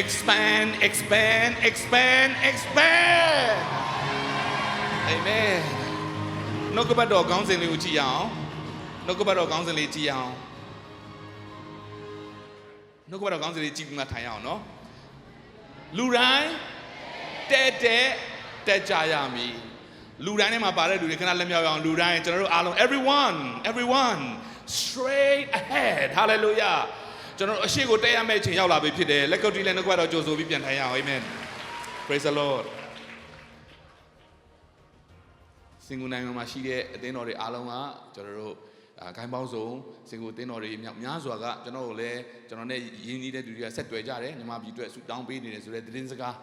expand expand expand expand amen နှုတ်ကပတ်တော်ခေါင်းစဉ်လေးကိုကြည့်ရအောင်နှုတ်ကပတ်တော်ခေါင်းစဉ်လေးကြည့်ရအောင်နှုတ်ကပတ်တော်ခေါင်းစဉ်လေးကြည့်ပြီးမှထိုင်ရအောင်နော်လူတိုင်းတဲ့တဲ့တက်ကြရမည်လူတိုင်းထဲမှာပါတဲ့လူတွေခဏလက်မြောက်ရအောင်လူတိုင်းကျွန်တော်တို့အားလုံး everyone everyone straight ahead hallelujah ကျွန်တော်တို့အရှိကိုတက်ရမယ့်အချိန်ရောက်လာပြီဖြစ်တယ်လက်ကုပ်တီးလက်နှုတ်ကပတ်တော်ကြိုဆိုပြီးပြန်ထိုင်ရအောင် amen praise the lord စင်ကူနိုင်ငံမှာရှိတဲ့အသင်းတော်တွေအားလုံးကကျွန်တော်တို့အာဂိုင်းပေါင်းစုံစင်ကူအသင်းတော်တွေမြောက်များစွာကကျွန်တော်တို့လည်းကျွန်တော်နဲ့ရင်းနှီးတဲ့သူတွေကဆက်တွေ့ကြတယ်မြန်မာပြည်အတွက်ဆူတောင်းပေးနေတယ်ဆိုတဲ့သတင်းစကား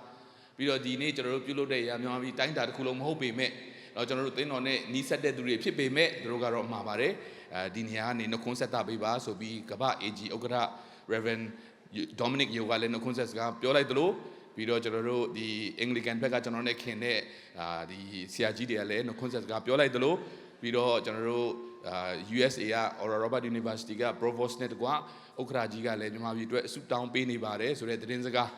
ပြီးတော့ဒီနေ့ကျွန်တော်တို့ပြုလုပ်တဲ့အရာမြန်မာပြည်တိုင်းတာတစ်ခုလုံးမဟုတ်ပေမဲ့တော့ကျွန်တော်တို့သင်းတော်နဲ့နီးစပ်တဲ့သူတွေဖြစ်ပေမဲ့သူတို့ကတော့မှားပါတယ် အဲဒီနေရာကနေနှုတ်ခွန်းဆက်တာပေးပါဆိုပြီးကမ္ဘာ AG ဥက္ကဋ္ဌ Reverend Dominic Yoga လည်းနှုတ်ခွန်းဆက်စကားပြောလိုက်သလိုပြီးတော့ကျွန်တော်တို့ဒီ Anglican ဘက်ကကျွန်တော်နဲ့ခင်တဲ့အာဒီဆရာကြီးတွေကလည်းနှုတ်ခွန်းဆက်စကားပြောလိုက်သလိုပြီးတော့ကျွန်တော်တို့အာ USA က Oral Roberts University က Provost နဲ့တကွဥက္ကဋ္ဌကြီးကလည်းမြန်မာပြည်အတွက်အဆုတောင်းပေးနေပါတယ်ဆိုတဲ့သတင်းစကား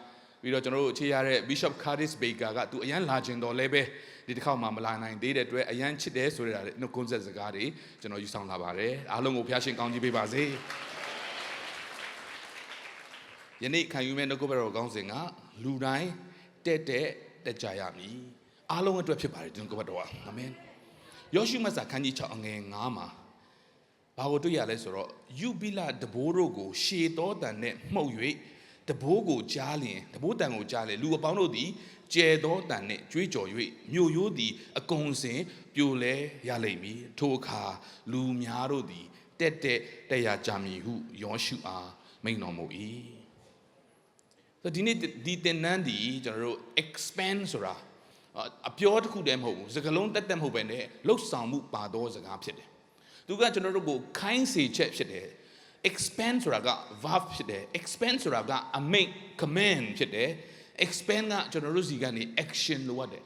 ပြီးတော့ကျွန်တော်တို့အခြေရတဲ့ Bishop Curtis Baker ကသူအရန်လာခြင်းတော်လဲပဲဒီတစ်ခေါက်မှမလာနိုင်သေးတဲ့အတွက်အရန်ချစ်တယ်ဆိုတဲ့နှုတ်ခွန်းဆက်စကားတွေကျွန်တော်ယူဆောင်လာပါတယ်အားလုံးကိုဖျားရှင်ကောင်းကြီးပေးပါစေယနေ့ခံယူမဲ့နှုတ်ကပတ်တော်ကောင်းစဉ်ကလူတိုင်းတက်တက်တက်ကြရမည်အားလုံးအတွက်ဖြစ်ပါတယ်ဒီနှုတ်ကပတ်တော်ကအာမင်ယောရှုမတ်စာခန်းကြီး6အငယ်9မှာဘာကိုတွေ့ရလဲဆိုတော့ယူဘိလတဘိုးတို့ကိုရှေတော်တန်နဲ့မှုတ်၍ တဘိုးကိုကြားလျင်တဘိုးတန်ကိုကြားလေလူအပေါင်းတို့သည်ကျဲတော်တန်နဲ့ကြွေးကြော်၍မြို့ရိုးသည်အကုံစင်ပြိုလဲရလိမ့်မည်ထိုအခါလူများတို့သည်တက်တက်တက်ရကြမည်ဟုယောရှုအားမိန့်တော်မူ၏ဆိုဒီနေ့ဒီတင်နန်းဒီကျွန်တော်တို့ expand ဆိုတာအပြောတစ်ခုတည်းမဟုတ်ဘူးစကားလုံးတက်တက်မဟုတ်ပဲねလှုပ်ဆောင်မှုပါသောစကားဖြစ်တယ်သူကကျွန်တော်တို့ကိုခိုင်းစေချက်ဖြစ်တယ် expand ဆိုတာက verb ဖြစ်တယ် expand ဆိုတာကအမိန့် command ဖြစ်တယ် expand ကကျွန်တော်တို့စီကနေ action လိုအပ်တယ်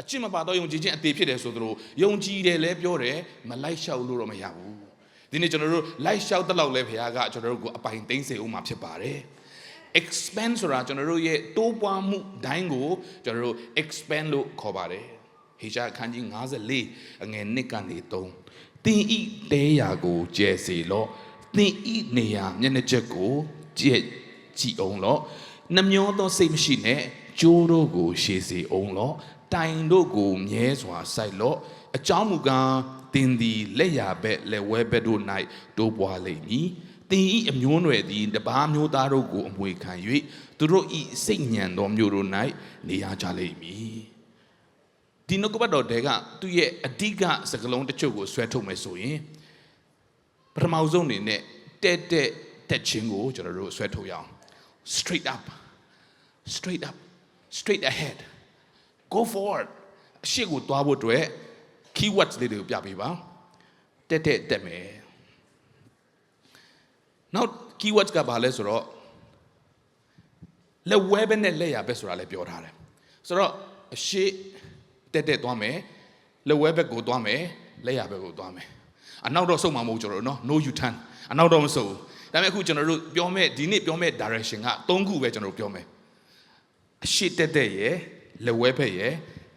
အချစ်မပါတော့ယုံကြည်ခြင်းအသေးဖြစ်တယ်ဆိုသလိုယုံကြည်တယ်လဲပြောတယ်မလိုက်လျှောက်လို့တော့မရဘူးဒီနေ့ကျွန်တော်တို့လိုက်လျှောက်တဲ့လောက်လဲဘုရားကကျွန်တော်တို့ကိုအပိုင်သိမ့်စေဦးမှာဖြစ်ပါတယ် expand ဆိုတာကျွန်တော်တို့ရဲ့တိုးပွားမှုဒိုင်းကိုကျွန်တော်တို့ expand လို့ခေါ်ပါတယ်ဟေရှာအခန်းကြီး54အငယ်1ကနေ3သင်ဤတဲရာကိုကျဲစေလော့ သင်ဤနေရာမျက်နှာချက်ကိုကျဲကြည့်အောင်လော့နှမျောသောစိတ်မရှိနဲ့ကြိုးတို့ကိုရှည်စေအောင်လော့တိုင်တို့ကိုမြဲစွာစိုက်လော့အကြောင်းမူကားသင်သည်လက်ရာဘက်လက်ဝဲဘက်တို့၌တိုးပွားလိမ့်မည်တင်ဤအမျိုးနွယ်သည်တပါးမျိုးသားတို့ကိုအမွေခံ၍သူတို့ဤစိတ်ညံသောမျိုးတို့၌နေရကြလိမ့်မည်ဒီနှုတ်ကပတ်တော်တဲကသူ့ရဲ့အဓိကစကားလုံးတစ်ချို့ကိုဆွဲထုတ်မယ်ဆိုရင် ပထမဆုံးအနေနဲ့တက်တက်တက်ချင်းကိုကျွန်တော်တို့ဆွဲထုတ်ရအောင် straight up straight up straight ahead go forward အရှိကိုသွားဖို့အတွက် keywords လေးတွေကိုပြပေးပါတက်တက်တက်မယ်နောက် keywords ကဘာလဲဆိုတော့လက်ဝဲဘက်နဲ့လက်ရဘက်ဆိုတာလည်းပြောထားတယ်ဆိုတော့အရှိတက်တက်သွားမယ်လက်ဝဲဘက်ကိုသွားမယ်လက်ရဘက်ကိုသွားမယ် အနောက်တော့ဆုတ်မှာမဟုတ်ကျွန်တော်တို့နော် no you turn အနောက်တော့မဆုတ်ဘူးဒါပေမဲ့အခုကျွန်တော်တို့ပြောမဲ့ဒီနေ့ပြောမဲ့ direction က၃ခုပဲကျွန်တော်တို့ပြောမယ်အရှိတက်တက်ရယ်လက်ဝဲဖက်ရယ်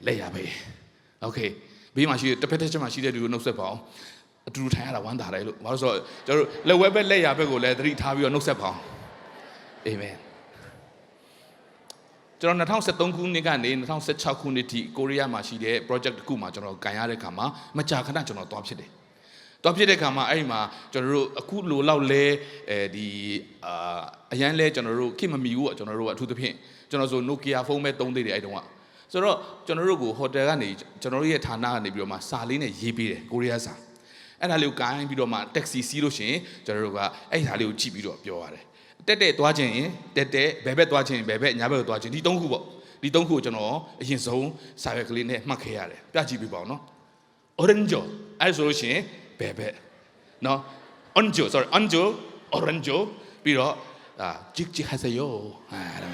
လက်ရဖက်ရယ် okay ဘေးမှာရှိတစ်ဖက်တစ်ချက်မှာရှိတဲ့လူကိုနှုတ်ဆက်ပါအောင်အတူတူထိုင်ရတာဝမ်းသာတယ်လို့ဘာလို့ဆိုတော့ကျွန်တော်တို့လက်ဝဲဘက်လက်ရာဘက်ကိုလည်းသတိထားပြီးတော့နှုတ်ဆက်ပါအောင်အာမင်ကျွန်တော်2013ခုနှစ်ကနေ2016ခုနှစ်ထိကိုရီးယားမှာရှိတဲ့ project တစ်ခုမှာကျွန်တော်ကံရတဲ့ခါမှာမကြာခဏကျွန်တော်သွားဖြစ်တယ် သွားဖြစ်တဲ့ခါမှာအဲ့ဒီမှာကျွန်တော်တို့အခုလိုလောက်လဲအဲဒီအာအရန်လဲကျွန်တော်တို့ခင်မမီဘူးကျွန်တော်တို့ကအထူးသဖြင့်ကျွန်တော်ဆို Nokia ဖုန်းပဲသုံးသေးတယ်အဲ့တုန်းကဆိုတော့ကျွန်တော်တို့ကိုဟိုတယ်ကနေကျွန်တော်တို့ရဲ့ဌာနကနေပြီးတော့မှစာလေးနဲ့ရေးပေးတယ်ကိုရီးယားစာအဲ့ဒါလေးကိုကိုင်းပြီးတော့မှတက္ကစီစီးလို့ရှိရင်ကျွန်တော်တို့ကအဲ့ဒါလေးကိုကြည့်ပြီးတော့ပြောရတယ်တက်တက်သွားခြင်းရင်တက်တက်ဘယ်ဘက်သွားခြင်းဘယ်ဘက်ညာဘက်သွားခြင်းဒီသုံးခုပေါ့ဒီသုံးခုကိုကျွန်တော်အရင်ဆုံးစာရွက်ကလေးနဲ့မှတ်ခဲ့ရတယ်ပြကြည့်ပြပါဦးနော် orange အဲ့ဆိုလို့ရှိရင် ဘယ်ဘက်နော် orange sorry orange orange ပြီးတော့အာ jig jig hasayo အဲ့ဒါ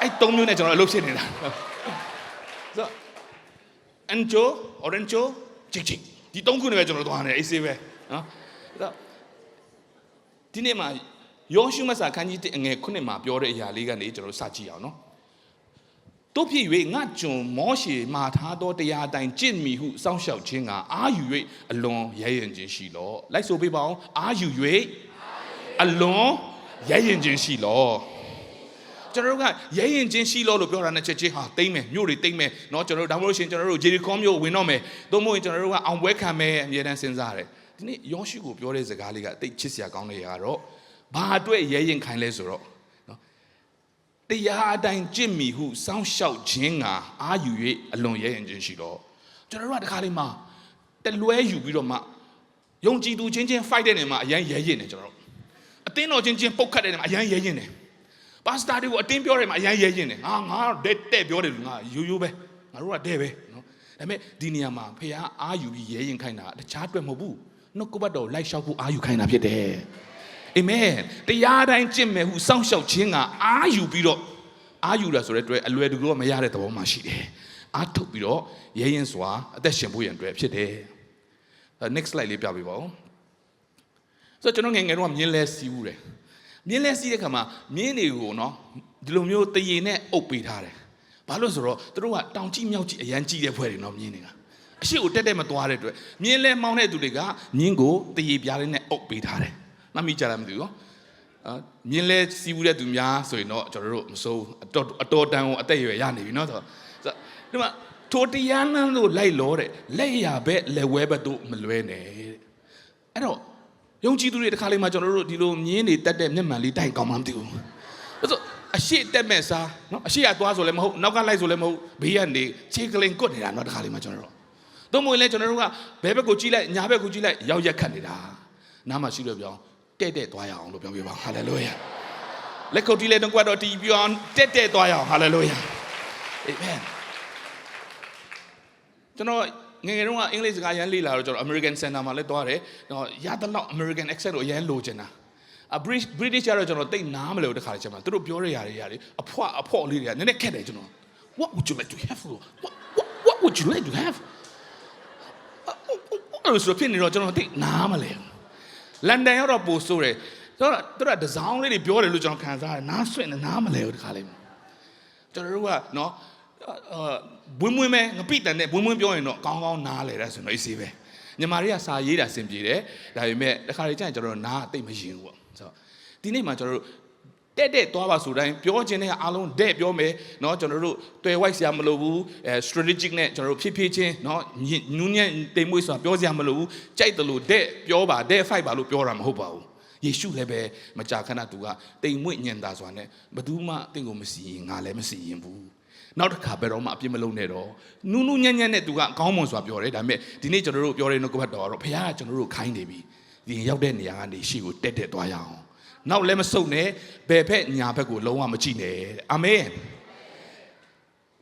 အဲ့သုံးမျိုးနဲ့ကျွန်တော်အလုပ်ဖြစ်နေတာဆို orange orange jig jig ဒီသုံးခုနဲ့ပဲကျွန်တော်သွားနေအေးဆေးပဲနော်ဆိုတော့ဒီနေ့မှာယောရှုမဆာခန်းကြီး1အငယ်9မှာပြောတဲ့အရာလေးကနေကျွန်တော်တို့စကြည့်အောင်နော် တို့ဖြစ်၍ငါကျွန်မောရှေမှာထားသောတရားအတိုင်းကြင့်မိဟုစောင့်ရှောက်ခြင်းကအာယူ၍အလွန်ရဲရင်ခြင်းရှိလောလိုက်ဆိုပေးပါအောင်အာယူ၍အလွန်ရဲရင်ခြင်းရှိလောကျွန်တော်တို့ကရဲရင်ချင်းရှိလို့လို့ပြောတာနဲ့ချက်ချင်းဟာတိမ့်မယ်မြို့တွေတိမ့်မယ်เนาะကျွန်တော်တို့ဒါမှမဟုတ်ရှင်ကျွန်တော်တို့ဂျေရီကွန်မြို့ဝင်တော့မယ်သို့မဟုတ်ကျွန်တော်တို့ကအောင်ပွဲခံမယ်အမြဲတမ်းစဉ်းစားရတယ်ဒီနေ့ယောရှုကိုပြောတဲ့စကားလေးကတိတ်ချစ်စရာကောင်းတဲ့ຢာကတော့ဘာအတွက်ရဲရင်ခိုင်လဲဆိုတော့เนาะ တရားအတိုင်းကြင့်မိဟုစောင့်ရှောက်ခြင်းကအာယူ၍အလွန်ရဲရင်ချင်းရှိတော့ကျွန်တော်တို့ကတခါလေးမှတလွဲယူပြီးတော့မှယုံကြည်သူချင်းချင်း fight တဲ့နေမှာအရင်ရဲရင်နေကျွန်တော်တို့အသင်းတော်ချင်းချင်းပုတ်ခတ်တဲ့နေမှာအရင်ရဲရင်နေပါစတာတွေကိုအတင်းပြောတယ်မှာအရင်ရဲရင်တယ်ငါငါတဲ့တဲ့ပြောတယ်လူငါယူယူပဲငါတို့ကတဲ့ပဲနော်ဒါပေမဲ့ဒီနေရာမှာဖခင်အာယူပြီးရဲရင်ခိုင်းတာတခြားအတွက်မဟုတ်ဘူးနှုတ်ကပတ်တော်လိုက်လျှောက်ဖို့အာယူခိုင်းတာဖြစ်တယ် အာမင်တရားတိုင်းကျင့်မယ်ဟုစောင့်ရှောက်ခြင်းကအာယူပြီးတော့အာယူရဆိုတဲ့အတွက်အလွယ်တကူတော့မရတဲ့သဘောမှရှိတယ်အာထုတ်ပြီးတော့ရဲရင်စွာအသက်ရှင်ဖို့ရန်အတွက်ဖြစ်တယ် next slide လေးပြပေးပါဦးဆိုတော့ကျွန်တော်ငယ်ငယ်တော့မြင်းလဲစီးဘူးတယ်မြင်းလဲစီးတဲ့ခါမှာမြင်းတွေကိုနော်ဒီလိုမျိုးတရေနဲ့အုပ်ပေးထားတယ်ဘာလို့ဆိုတော့သူတို့ကတောင်ကြီးမြောက်ကြီးအရန်ကြီးတဲ့ဖွဲ့တွေနော်မြင်းတွေကအရှိကိုတက်တက်မသွားတဲ့အတွက်မြင်းလဲမောင်းတဲ့သူတွေကမြင်းကိုတရေပြားလေးနဲ့အုပ်ပေးထားတယ် မမိကြလားမသိဘူးနော်အာမြင်းလဲစီးဘူးတဲ့သူများဆိုရင်တော့ကျွန်တော်တို့မစိုးဘူးအတော်အတော်တန်ကိုအသက်အရွယ်ရနေပြီနော်ဆိုတော့ဒီမှာထိုတရားနန်းလို့လိုက်လို့တဲ့လက်ရဘက်လက်ဝဲဘက်တို့မလွဲနဲ့တဲ့အဲ့တော့ယုံကြည်သူတွေတခါလေးမှကျွန်တော်တို့ဒီလိုမြင်းတွေတက်တဲ့မျက်မှန်လေးတိုင်ကောင်းမှမသိဘူးအဲ့ဆိုအရှိတက်မဲ့စားနော်အရှိကသွားဆိုလည်းမဟုတ်နောက်ကလိုက်ဆိုလည်းမဟုတ်ဘေးကနေခြေကလင်ကွတ်နေတာနော်တခါလေးမှကျွန်တော်တို့တို့မဝင်လဲကျွန်တော်တို့ကဘဲဘက်ကိုကြည့်လိုက်ညာဘက်ကိုကြည့်လိုက်ရောက်ရက်ခတ်နေတာနားမှာရှိလို့ပြောင်း တဲ့တဲ့သွားရအောင်လို့ပြောပြပါဟာလေလုယာလက်ခုပ်တီးလက်တော့ကွတ်တော့တီးပြောင်းတက်တဲ့သွားရအောင်ဟာလေလုယာအာမင်ကျွန်တော်ငယ်ငယ်တုန်းကအင်္ဂလိပ်စကားရမ်းလေ့လာတော့ကျွန်တော် American Center မှာလည်းသွားတယ်။တော့ရတဲ့လောက် American accent ကိုအရမ်းလိုချင်တာ။အ British British ကျတော့ကျွန်တော်တိတ်နားမလို့တခါတည်းချက်မှာသူတို့ပြောရရတွေရတယ်အဖွားအဖော့လေးတွေကနည်းနည်းခက်တယ်ကျွန်တော် What would you like to have what what what would you like to have အဲ့လိုဆိုဖြစ်နေတော့ကျွန်တော်တိတ်နားမလဲ လန်ဒန်ရောက်တော့ပို့ဆိုးတယ်ကျွန်တော်တို့ကဒဇောင်းလေးတွေပြောတယ်လို့ကျွန်တော်ခံစားရတယ်နားဆွင့်နေနားမလဲဘူးတခါလေးကျွန်တော်တို့ကနော်အာဝင်းဝင်းပဲငပိတန်နဲ့ဝင်းဝင်းပြောရင်တော့ကောင်းကောင်းနားလဲတဲ့ဆိုတော့အေးဆေးပဲညီမတွေကစာရေးတာအဆင်ပြေတယ်ဒါပေမဲ့တခါလေကျရင်ကျွန်တော်တို့နားအသိမရင်ဘူးပေါ့ဆိုတော့ဒီနေ့မှာကျွန်တော်တို့ တဲ့တဲ့သွားပါဆိုတိုင်းပြောခြင်းနဲ့အားလုံးတဲ့ပြောမယ်เนาะကျွန်တော်တို့တွေ့ဝိုက်စရာမလိုဘူးအဲ strategic နဲ့ကျွန်တော်တို့ဖြည်းဖြည်းချင်းเนาะနူးညံ့တိမ်မွေးဆိုတာပြောစရာမလိုဘူးကြိုက်တယ်လို့တဲ့ပြောပါတဲ့ fight ပါလို့ပြောတာမဟုတ်ပါဘူးယေရှုလည်းပဲမကြာခဏသူကတိမ်မွေ့ညံတာစွာနဲ့ဘယ်သူမှအင့်ကိုမစီရင်ငါလည်းမစီရင်ဘူးနောက်တစ်ခါဘယ်တော့မှအပြစ်မလုပ်နဲ့တော့နူးနူးညံ့ညံ့နဲ့သူကအကောင်းမွန်စွာပြောတယ်ဒါပေမဲ့ဒီနေ့ကျွန်တော်တို့ပြောတဲ့နှုတ်ကပတ်တော်ကတော့ဘုရားကကျွန်တော်တို့ခိုင်းနေပြီဒီရောက်တဲ့နေရာကနေရှေ့ကိုတက်တက်သွားရအောင် နောက်လည်းမဆုတ်နဲ့ဘယ်ဖက်ညာဘက်ကိုလုံးဝမကြည့်နဲ့အာမင်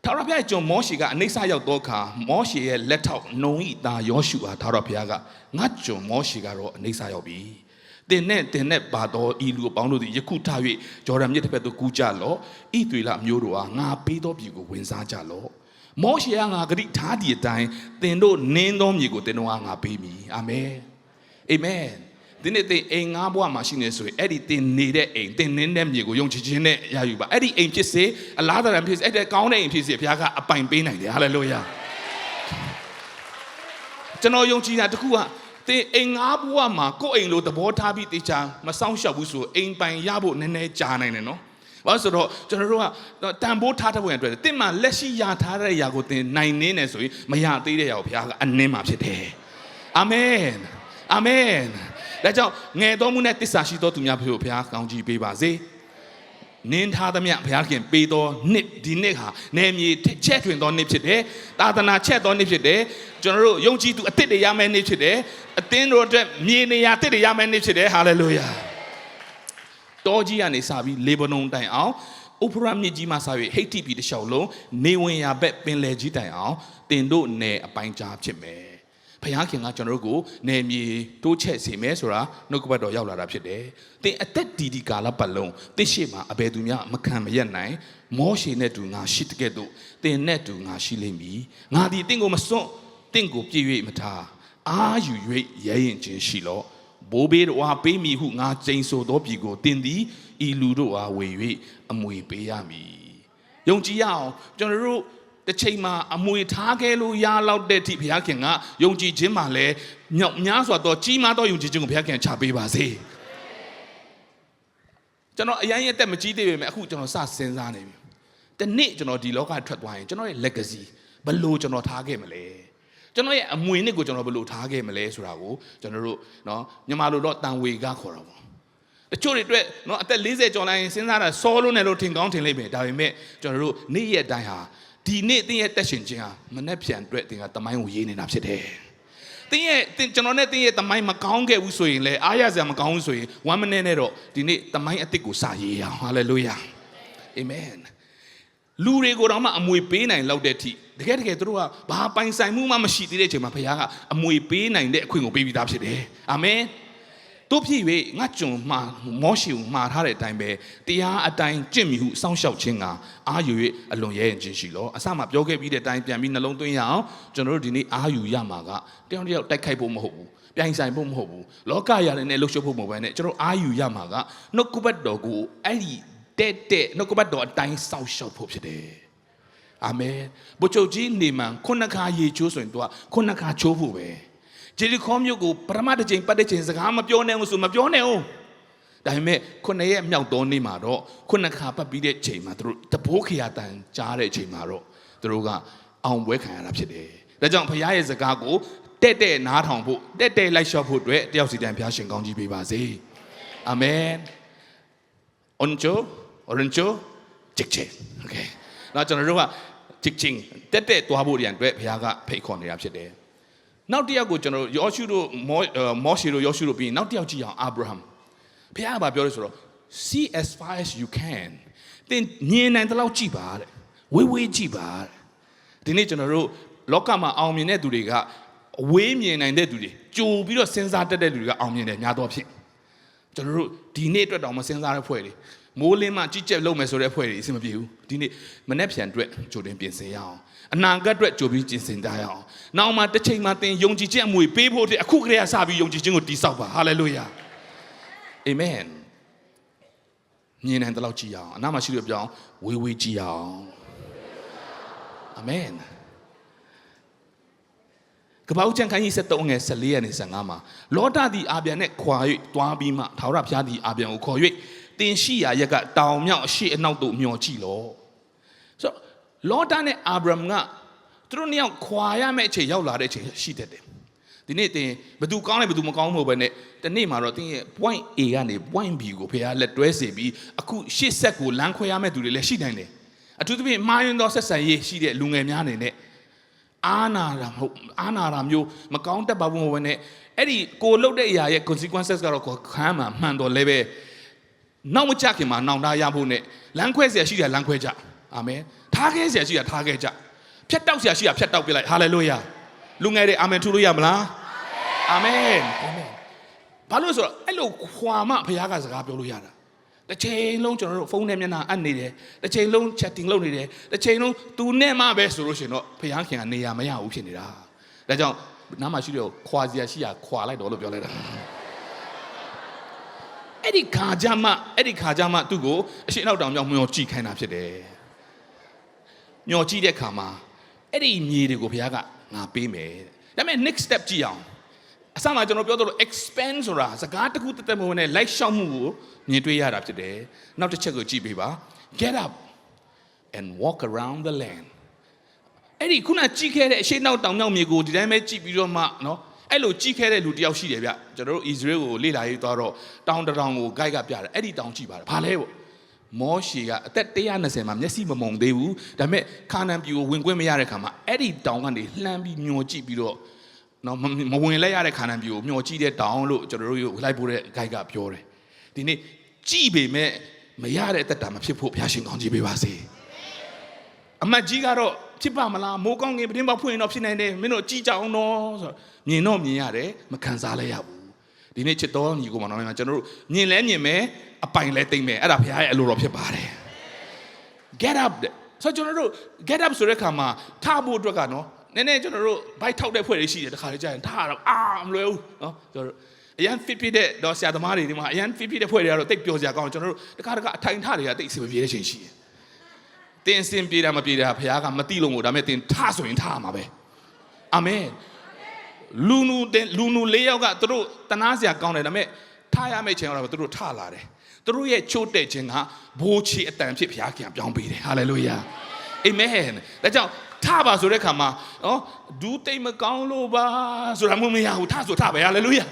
ထာဝရဘုရားကျွန်မောရှေကအနိစ္စရောက်သောအခါမောရှေရဲ့လက်ထောက်နှုံဤသားယောရှုအားထာဝရဘုရားကငါကျွန်မောရှေကတော့အနိစ္စရောက်ပြီတင်နဲ့တင်နဲ့ပါတော်ဤလူအပေါင်းတို့သည်ယခုထ၍ဂျော်ဒန်မြစ်တစ်ဖက်သို့ကူးကြလော့ဤတွေလမျိုးတို့အားငါပေးသောပြည်ကိုဝင်စားကြလော့မောရှေကငါဂရိထားဒီအတိုင်းတင်တို့နင်းသောမြေကိုတင်တို့အားငါပေးမည်အာမင်အာမင် ဒီနေ့တင်အိမ်ငါးဘဝမှာရှိနေဆိုရင်အဲ့ဒီတင်နေတဲ့အိမ်တင်နင်းတဲ့မြေကိုယုံကြည်ခြင်းနဲ့ရယူပါအဲ့ဒီအိမ်ဖြစ်စေအလားတရံဖြစ်စေအဲ့ဒီကောင်းတဲ့အိမ်ဖြစ်စေဘုရားကအပိုင်ပေးနိုင်တယ်ဟာလေလုယာကျွန်တော်ယုံကြည်တာတခုကတင်အိမ်ငါးဘဝမှာကိုယ့်အိမ်လိုသဘောထားပြီးတေချာမဆောင်ရှောက်ဘူးဆိုအိမ်ပိုင်ရဖို့နည်းနည်းကြာနိုင်တယ်နော်ဘာလို့ဆိုတော့ကျွန်တော်တို့ကတန်ဖိုးထားတဲ့ဝင်အတွက်တင်မှာလက်ရှိရထားတဲ့ຢာကိုတင်နိုင်နေတယ်ဆိုရင်မရသေးတဲ့ຢာကိုဘုရားကအနှင်းမှာဖြစ်တယ်အာမင်အာမင် ဒါကြောင့်ငယ်တော်မူနဲ့တစ္ဆာရှိသောသူများဖြစ်ဖို့ဘုရားကောင်းချီးပေးပါစေနင်းထားသမျှဘုရားခင်ပေးသောနှစ်ဒီနှစ်ဟာနေမြေချက်ထွင်သောနှစ်ဖြစ်တယ်။သာသနာချက်သောနှစ်ဖြစ်တယ်။ကျွန်တော်တို့ယုံကြည်သူအစ်စ်တွေရမယ့်နှစ်ဖြစ်တယ်။အသင်းတို့အတွက်မြေနေရာအစ်စ်တွေရမယ့်နှစ်ဖြစ်တယ်။ဟာလေလုယာ။တောကြီးကနေစပြီးလေဗနုန်တိုင်အောင်ဥဖရမြစ်ကြီးမှာစပြီးဟိတ်တိပြည်တစ်လျှောက်လုံးနေဝင်ရာဘက်ပင်လယ်ကြီးတိုင်အောင်တင်တို့နယ်အပိုင်းကြားဖြစ်မယ်။ ဘုရားခင်ကကျွန်တော်တို့ကိုနယ်မြေတိုးချက်စေမယ်ဆိုတာနှုတ်ကပတ်တော်ရောက်လာတာဖြစ်တယ်။သင်အသက်ဒီဒီကာလပတ်လုံးသင်ရှိမှာအဘယ်သူများမခံမရက်နိုင်မောရှေနဲ့တူငါရှိတဲ့ကဲ့သို့သင်နဲ့တူငါရှိလိမ့်မည်။ငါဒီသင်ကိုမစွန့်သင်ကိုပြည့်၍မထားအာယူ၍ရဲရင်ခြင်းရှိလော့ဘိုးဘေးတို့အားပေးမိဟုငါကျိန်ဆိုသောပြည်ကိုတင်သည်ဤလူတို့အားဝေ၍အမွေပေးရမည်ယုံကြည်ရအောင်ကျွန်တော်တို့ တစ်ချိန်မှာအမွေထားခဲ့လို့ရလောက်တဲ့အထိဘုရားခင်ကယုံကြည်ခြင်းမှာလဲမြောက်များစွာသောကြီးမားသောယုံကြည်ခြင်းကိုဘုရားခင်ချပေးပါစေကျွန်တော်အရင်ရက်တက်မကြီးသေးပေမဲ့အခုကျွန်တော်စစဉ်းစားနေပြီတနေ့ကျွန်တော်ဒီလောကထွက်သွားရင်ကျွန်တော်ရဲ့ legacy ဘယ်လိုကျွန်တော်ထားခဲ့မလဲကျွန်တော်ရဲ့အမွေနှစ်ကိုကျွန်တော်ဘယ်လိုထားခဲ့မလဲဆိုတာကိုကျွန်တော်တို့เนาะမြန်မာလိုတော့တန်ဝေကခေါ်တာပေါ့တချို့တွေအတွက်เนาะအသက်40ကျော်လိုက်ရင်စဉ်းစားတာစောလို့နဲ့လို့ထင်ကောင်းထင်လိမ့်မယ်ဒါပေမဲ့ကျွန်တော်တို့နေ့ရက်တိုင်းဟာ ဒီနေ့တင်းရဲ့တက်ရှင်ခြင်းဟာမနဲ့ပြန်အတွက်တင်ကတမိုင်းကိုရေးနေတာဖြစ်တယ်တင်းရဲ့တင်းကျွန်တော်နဲ့တင်းရဲ့တမိုင်းမကောင်းခဲ့ဘူးဆိုရင်လေအားရစရာမကောင်းဘူးဆိုရင်1 minute နဲ့တော့ဒီနေ့တမိုင်းအစ်စ်ကိုစရေးရအောင် hallelujah amen လူတွေကိုတော့မှအမွေပေးနိုင်လောက်တဲ့အထိတကယ်တကယ်သူတို့ကဘာပိုင်ဆိုင်မှုမှမရှိသေးတဲ့အချိန်မှာဘုရားကအမွေပေးနိုင်တဲ့အခွင့်ကိုပေးပြီးသားဖြစ်တယ်အာမင် တို့ဖြစ်၍ငါကြုံမှာမောရှိကိုမှားထားတဲ့အတိုင်းပဲတရားအတိုင်းကြင့်မြူစောင့်ရှောက်ခြင်းကအာယူ၍အလွန်ရဲရင်ခြင်းရှိလောအစမှပြောခဲ့ပြီးတဲ့အတိုင်းပြန်ပြီးနှလုံးသွင်းရအောင်ကျွန်တော်တို့ဒီနေ့အာယူရမှာကတယောက်တစ်ယောက်တိုက်ခိုက်ဖို့မဟုတ်ဘူးပြိုင်ဆိုင်ဖို့မဟုတ်ဘူးလောကရာနဲ့လှုပ်ရှားဖို့မဟုတ်ဘဲနဲ့ကျွန်တော်အာယူရမှာကနှုတ်ကပတ်တော်ကိုအဲ့ဒီတဲ့တဲ့နှုတ်ကပတ်တော်အတိုင်းစောင့်ရှောက်ဖို့ဖြစ်တယ်အာမင်ဘုချုပ်ကြီးနေမှန်ခုနှစ်ခါရေချိုးဆိုရင်သူကခုနှစ်ခါချိုးဖို့ပဲ ဂျေရီခေါမြို့ကိုပရမတ်တစ်ချိန်ပတ်တဲ့ချိန်စကားမပြောနဲ့ဘူးဆိုမပြောနဲ့ဦးဒါပေမဲ့ခုနှစ်ရက်မြောက်သောနေ့မှာတော့ခုနှစ်ခါပတ်ပြီးတဲ့ချိန်မှာသူတို့တဘိုးခရာတန်ကြားတဲ့ချိန်မှာတော့သူတို့ကအောင်ပွဲခံရတာဖြစ်တယ်ဒါကြောင့်ဘုရားရဲ့စကားကိုတဲ့တဲ့နားထောင်ဖို့တဲ့တဲ့လိုက်လျှောက်ဖို့အတွက်တယောက်စီတိုင်းဘုရားရှင်ကောင်းကြီးပေးပါစေအာမင် oncho orancho chikche okay နောက်ကျွန်တော်တို့က chikching တက်တက်သွားဖို့ရန်အတွက်ဘုရားကဖိတ်ခေါ်နေတာဖြစ်တယ် နောက်တစ်ယောက်ကိုကျွန်တော်တို့ယောရှုတို့မောမောရှေတို့ယောရှုတို့ပြီးရင်နောက်တစ်ယောက်ကြည့်အောင်အာဗြဟံဘုရားကပြောလို့ဆိုတော့ see as far as you can သင်မြင်နိုင်တဲ့လောက်ကြည့်ပါတဲ့ဝေးဝေးကြည့်ပါတဲ့ဒီနေ့ကျွန်တော်တို့လောကမှာအောင်မြင်တဲ့သူတွေကအဝေးမြင်နိုင်တဲ့သူတွေကြိုပြီးတော့စဉ်းစားတတ်တဲ့လူတွေကအောင်မြင်တယ်များတော့ဖြစ်ကျွန်တော်တို့ဒီနေ့အတွက်တောင်မစင်စားတဲ့ဖွဲ့တွေ မိုးလင်းမှကြည့်ကြက်လုပ်မယ်ဆိုတဲ့ဖွဲ့တွေအဆင်မပြေဘူးဒီနေ့မနေ့ပြန်အတွက်ကြိုတင်ပြင်ဆင်ရအောင်အနာဂတ်အတွက်ကြိုပြီးပြင်ဆင်ကြရအောင်နောက်မှတစ်ချိန်မှသင်ယုံကြည်ခြင်းအမွေပေးဖို့တဲ့အခုကလေးကစပြီးယုံကြည်ခြင်းကိုတည်ဆောက်ပါဟာလေလုယာအာမင်မြင်နိုင်တဲ့လောက်ကြည်အောင်အနာမရှိလို့ပြောင်းဝေးဝေးကြည်အောင်အာမင်ကပ္ပဦးချန်ခန်းကြီး73ငယ်14ရက်နေ15မှာလောတသည်အာပြန်နဲ့ခွာ၍တွားပြီးမှထာဝရဘုရားသည်အာပြန်ကိုခေါ်၍ တင်ရှိရာရက်ကတောင်မြောက်အရှိအနောက်သို့မျောကြည့်လောဆိုတော့လောတနဲ့အာဗြဟံကသူတို့နှစ်ယောက်ခွာရမယ့်အချိန်ရောက်လာတဲ့အချိန်ရှိတတ်တယ်ဒီနေ့တင်ဘသူကောင်းလဲဘသူမကောင်းမဟုတ်ပဲနဲ့ဒီနေ့မှာတော့တင်းရဲ့ point A ကနေ point B ကိုဖခင်လက်တွဲစေပြီးအခုရှေ့ဆက်ကိုလမ်းခွဲရမယ့်သူတွေလည်းရှိနိုင်တယ်အထူးသဖြင့်မာရင်သောဆက်ဆံရေးရှိတဲ့လူငယ်များအနေနဲ့အာနာတာမဟုတ်အာနာတာမျိုးမကောင်းတတ်ပါဘူးမဟုတ်ဘဲနဲ့အဲ့ဒီကိုလှုပ်တဲ့အရာရဲ့ consequences ကတော့ကိုခမ်းမှာမှန်တော့လဲပဲ နောက်မကြခင်မှာနောင်တရဖို့နဲ့လမ်းခွဲเสียရှိတာလမ်းခွဲကြအာမင်ထားခဲเสียရှိတာထားခဲကြဖြတ်တောက်เสียရှိတာဖြတ်တောက်ပြလိုက်ဟာလေလုယာလူငယ်တွေအာမင်ထူလို့ရမလားအာမင်အာမင်ဘာလို့လဲဆိုတော့အဲ့လိုခွာမှဘုရားကစကားပြောလို့ရတာတစ်ချိန်လုံးကျွန်တော်တို့ဖုန်းနဲ့မျက်နှာအပ်နေတယ်တစ်ချိန်လုံး chatting လုပ်နေတယ်တစ်ချိန်လုံးသူနဲ့မှပဲဆိုလို့ရှိရင်တော့ဖခင်ခင်ကနေရာမရဘူးဖြစ်နေတာဒါကြောင့်နားမှာရှိတဲ့ခွာစရာရှိရခွာလိုက်တော့လို့ပြောလိုက်တာ အဲ့ဒီခါကြမှာအဲ့ဒီခါကြမှာသူ့ကိုအရှိနောက်တောင်မြောက်မျောကြည့်ခိုင်းတာဖြစ်တယ်မျောကြည့်တဲ့ခါမှာအဲ့ဒီမြေတွေကိုဘုရားကငါပေးမယ်ဒါပေမဲ့ next step ကြည့်အောင်အစမှကျွန်တော်ပြောသလို expand ဆိုတာစကားတစ်ခုတစ်သက်မဝင်နဲ့ like ရှောက်မှုကိုမြင်တွေ့ရတာဖြစ်တယ်နောက်တစ်ချက်ကိုကြည့်ပေးပါ get up and walk around the land အဲ့ဒီခုနကြည့်ခဲ့တဲ့အရှိနောက်တောင်မြောက်မြေကိုဒီတိုင်းပဲကြည့်ပြီးတော့မှနော် အဲ့လိုကြည့်ခဲ့တဲ့လူတယောက်ရှိတယ်ဗျကျွန်တော်တို့ Israel ကိုလေ့လာရေးသွားတော့တောင်တစ်တောင်ကို guide ကပြတယ်အဲ့ဒီတောင်ကြည့်ပါတယ်ဘာလဲပေါ့မောရှေကအသက်120မှာမျက်စိမမုံသေးဘူးဒါပေမဲ့ခါနန်ပြည်ကိုဝင်ခွင့်မရတဲ့ခါမှာအဲ့ဒီတောင်ကနေလှမ်းပြီးညှော်ကြည့်ပြီးတော့နော်မဝင်လဲရတဲ့ခါနန်ပြည်ကိုမျှော်ကြည့်တဲ့တောင်လို့ကျွန်တော်တို့လိုက်ဖို့တဲ့ guide ကပြောတယ်ဒီနေ့ကြည့်ပေမဲ့မရတဲ့အသက်တာမဖြစ်ဖို့ဘုရားရှင်ကောင်းကြီးပေးပါစေအမတ်ကြီးကတော့ ဖြစ်ပါမလားမိုးကောင်းငင်ပြတင်းပေါက်ဖွင့်ရင်တော့ဖြစ်နိုင်တယ်မင်းတို့ကြည့်ကြအောင်တော့ဆိုတော့မြင်တော့မြင်ရတယ်မခံစားလဲရဘူးဒီနေ့ချစ်တော်ညီကိုမတော်များကျွန်တော်တို့မြင်လဲမြင်မယ်အပိုင်လဲသိမ့်မယ်အဲ့ဒါဘုရားရဲ့အလိုတော်ဖြစ်ပါတယ် get up တဲ့ဆိုတော့ကျွန်တော်တို့ get up ဆိုတဲ့ခါမှာထဖို့အတွက်ကနော်နည်းနည်းကျွန်တော်တို့ဘိုက်ထောက်တဲ့ဖွဲ့လေးရှိတယ်တခါလေကြာရင်ထတော့အာမလွယ်ဘူးနော်ကျွန်တော်တို့အအရန် fit ဖြစ်တဲ့တော့ဆရာသမားတွေဒီမှာအရန် fit ဖြစ်တဲ့ဖွဲ့တွေကတော့တိတ်ပျော်စရာကောင်းတယ်ကျွန်တော်တို့တခါတခါအထိုင်ထတွေကတိတ်အဆင်မပြေတဲ့ချိန်ရှိတယ် တင်းစင်ပြေတာမပြေတာဘုရားကမသိလို့မို့ဒါပေမဲ့တင်းထဆိုရင်ထရမှာပဲအာမင်လူနူတဲ့လူနူလေးယောက်ကသူတို့တနာစရာကောင်းတယ်ဒါပေမဲ့ထရမယ့်ချိန်တော့သူတို့ထလာတယ်သူတို့ရဲ့ချိုးတဲ့ခြင်းကဘိုးချီအတန်ဖြစ်ဘုရားခင်ပြောင်းပေးတယ်ဟာလေလုယာအာမင်ဒါကြောင့်ထပါဆိုတဲ့ခါမှာနော်ဒူးတိတ်မကောင်းလို့ပါဆိုတာမှမရဘူးထဆိုထပဲဟာလေလုယာ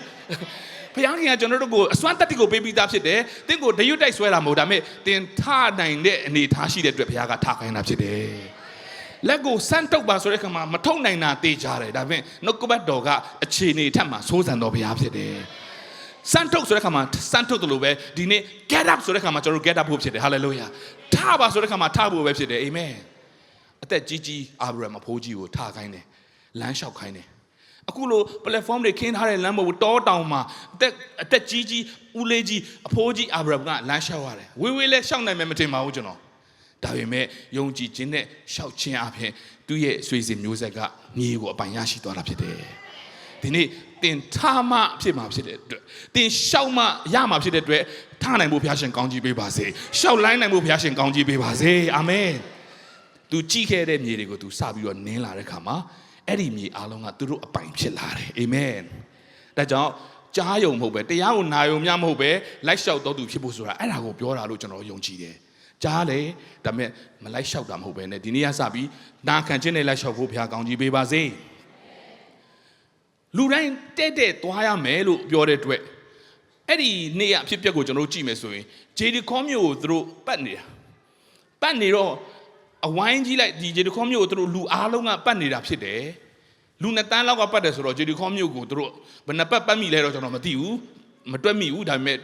ဘုရားခင်ကကျွန်တော်တို့ကိုအစွမ်းတက်တိကိုပေးပြီးသားဖြစ်တယ်။တင့်ကိုဒရွတ်တိုက်ဆွဲတာမဟုတ်ဒါပေမဲ့တင်ထနိုင်တဲ့အနေထားရှိတဲ့အတွက်ဘုရားကထခိုင်းတာဖြစ်တယ်။လက်ကိုစမ်းတုပ်ပါဆိုတဲ့ခါမှာမထုတ်နိုင်တာတေးကြတယ်ဒါပေမဲ့နှုတ်ကပတ်တော်ကအခြေအနေထက်မှာစိုးစံတော်ဘုရားဖြစ်တယ်။စမ်းထုတ်ဆိုတဲ့ခါမှာစမ်းထုတ်တယ်လို့ပဲဒီနေ့ get up ဆိုတဲ့ခါမှာကျွန်တော်တို့ get up ဖို့ဖြစ်တယ် hallelujah ထပါဆိုတဲ့ခါမှာထဖို့ပဲဖြစ်တယ် amen အသက်ကြီးကြီးအာဗြဟံအဖိုးကြီးကိုထခိုင်းတယ်လမ်းလျှောက်ခိုင်းတယ် အခုလို platform တွေခင်းထားတဲ့လမ်းပေါ်တောတောင်မှာအသက်အသက်ကြီးကြီးဦးလေးကြီးအဖိုးကြီးအာဗြဟံကလမ်းလျှောက်ရတယ်ဝေးဝေးလဲလျှောက်နိုင်မယ်မထင်ပါဘူးကျွန်တော်ဒါပေမဲ့ယုံကြည်ခြင်းနဲ့ရှောက်ခြင်းအပြင်သူ့ရဲ့ဆွေစဉ်မျိုးဆက်ကမြေကိုအပိုင်ရရှိသွားတာဖြစ်တယ်ဒီနေ့တင်ထားမှဖြစ်မှာဖြစ်တဲ့အတွက်တင်ရှောက်မှရမှာဖြစ်တဲ့အတွက်ထားနိုင်ဖို့ဘုရားရှင်ကောင်းကြီးပေးပါစေရှောက်လိုင်းနိုင်ဖို့ဘုရားရှင်ကောင်းကြီးပေးပါစေအာမင်သူကြည့်ခဲ့တဲ့မြေတွေကိုသူစပြီးတော့နင်းလာတဲ့ခါမှာ အဲ့ဒီမြေအားလုံးကသူတို့အပိုင်ဖြစ်လာတယ်အာမင်ဒါကြောင့်ကြားယုံမဟုတ်ပဲတရားကိုနာယုံများမဟုတ်ပဲလိုက်လျှောက်တော့သူဖြစ်ဖို့ဆိုတာအဲ့ဒါကိုပြောတာလို့ကျွန်တော်ယုံကြည်တယ်ကြားလေဒါပေမဲ့မလိုက်လျှောက်တာမဟုတ်ပဲねဒီနေ့ကစပြီးနာခံခြင်းနဲ့လိုက်လျှောက်ဖို့ဘုရားကောင်းကြီးပေးပါစေလူတိုင်းတဲ့တဲ့သွားရမယ်လို့ပြောတဲ့အတွက်အဲ့ဒီနေ့အဖြစ်အပျက်ကိုကျွန်တော်တို့ကြည့်မယ်ဆိုရင်ဂျေဒီခေါမျိုးကိုသူတို့ပတ်နေတာပတ်နေတော့ အဝိုင်းကြီးလိုက်ဒီဂျေဒီခေါမြို့ကိုသူတို့လူအားလုံးကပတ်နေတာဖြစ်တယ်လူနှစ်တန်းလောက်ကပတ်တယ်ဆိုတော့ဂျေဒီခေါမြို့ကိုသူတို့ဘယ်နှပတ်ပတ်မိလဲတော့ကျွန်တော်မသိဘူးမတွက်မိဘူးဒါပေမဲ့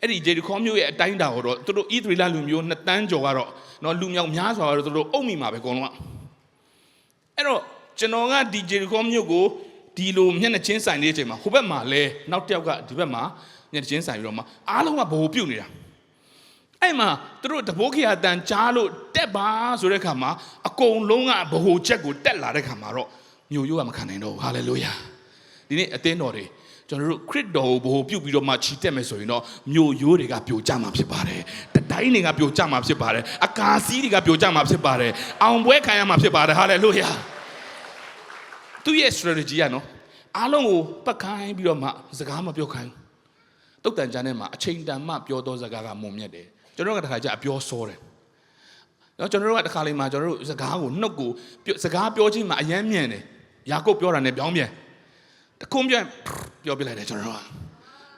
အဲ့ဒီဂျေဒီခေါမြို့ရဲ့အတိုင်းတာကိုတော့သူတို့ဣသရေလလူမျိုးနှစ်တန်းကျော်ကတော့နော်လူမြောက်များစွာကတော့သူတို့အုပ်မိမှာပဲအကုန်လုံးကအဲ့တော့ကျွန်တော်ကဒီဂျေဒီခေါမြို့ကိုဒီလိုမျက်နှာချင်းဆိုင်နေတဲ့အချိန်မှာဟိုဘက်မှာလဲနောက်တစ်ယောက်ကဒီဘက်မှာမျက်နှာချင်းဆိုင်ပြီးတော့မှအားလုံးကဘိုလ်ပြုတ်နေတာအဲ့မှာသူတို့တဘိုးခေအတန်ကြားလို့ တက်ပါဆိုတဲ့ခါမှာအကုန်လုံးကဗဟိုချက်ကိုတက်လာတဲ့ခါမှာတော့မြို့ရိုးကမခံနိုင်တော့ဘူးဟာလေလုယာဒီနေ့အသင်းတော်တွေကျွန်တော်တို့ခရစ်တော်ကိုဗဟိုပြုတ်ပြီးတော့မှခြိတက်မယ်ဆိုရင်တော့မြို့ရိုးတွေကပြိုကျမှာဖြစ်ပါတယ်တတိုင်းတွေကပြိုကျမှာဖြစ်ပါတယ်အကာစီးတွေကပြိုကျမှာဖြစ်ပါတယ်အောင်ပွဲခံရမှာဖြစ်ပါတယ်ဟာလေလုယာသူရဲ့ strategy ကနော်အားလုံးကိုပတ်ခိုင်းပြီးတော့မှစကားမပြောခိုင်းတုတ်တန်ကြမ်းထဲမှာအချိန်တန်မှပြောသောစကားကမုံမြတ်တယ်ကျွန်တော်တို့ကတခါကျအပြောစောတယ်။ နော်ကျွန်တော်တို့ကတခါလေးမှာကျွန်တော်တို့စကားကိုနှုတ်ကိုပြောစကားပြောချင်းမှာအယမ်းမြန်တယ်။ယာကုပ်ပြောတာနဲ့ပြောင်းပြန်။တခုံးပြန်ပြောပြလိုက်တယ်ကျွန်တော်တို့က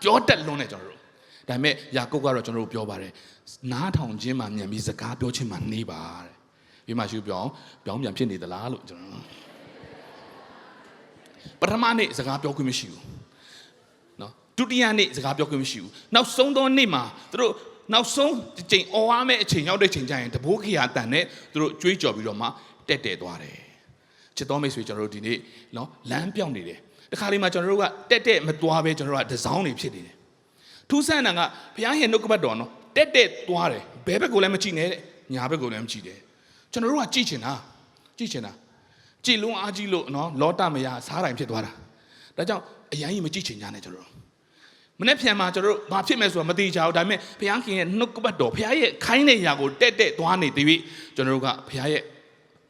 ပြောတက်လွန်းတယ်ကျွန်တော်တို့။ဒါပေမဲ့ယာကုပ်ကတော့ကျွန်တော်တို့ပြောပါတယ်။နားထောင်ခြင်းမှာမြန်ပြီးစကားပြောချင်းမှာနေပါတဲ့။ပြီးမှရှုပြောင်းပြောင်းပြန်ဖြစ်နေသလားလို့ကျွန်တော်တို့ပထမနေ့စကားပြောခွင့်မရှိဘူး။နော်ဒုတိယနေ့စကားပြောခွင့်မရှိဘူး။နောက်ဆုံးသောနေ့မှာသူတို့ နောက်ဆုံးချိန်អော်ရမယ့်အချိန်ရောက်တဲ့ချိန်ကျရင်တဘိုးခရာတန်နဲ့သူတို့ကြွေးကြော်ပြီးတော့မှတက်တယ်သွားတယ်ချစ်တော်မိတ်ဆွေကျွန်တော်တို့ဒီနေ့နော်လမ်းပြောင်းနေတယ်တခါလေးမှကျွန်တော်တို့ကတက်တက်မသွားပဲကျွန်တော်တို့ကဒဇောင်းတွေဖြစ်နေတယ်ထူးဆန်းတာကဘုရားရှင်နှုတ်ကပတ်တော်နော်တက်တက်သွားတယ်ဘဲဘက်ကိုလည်းမကြည့်နဲ့တဲ့ညာဘက်ကိုလည်းမကြည့်တယ်ကျွန်တော်တို့ကကြည့်ချင်တာကြည့်ချင်တာကြည်လုံးအားကြီးလို့နော်လောတမယာစားတိုင်းဖြစ်သွားတာဒါကြောင့်အရင်ကြီးမကြည့်ချင်ကြနဲ့ကျွန်တော်တို့ မနေ့ပြန်မှာကျွန်တော်တို့ဘာဖြစ်မဲ့ဆိုတာမသိကြဘူးဒါပေမဲ့ဘုရားခင်ရဲ့နှုတ်ကပတ်တော်ဘုရားရဲ့ခိုင်းတဲ့ຢာကိုတက်တက်သွားနေသေးပြီကျွန်တော်တို့ကဘုရားရဲ့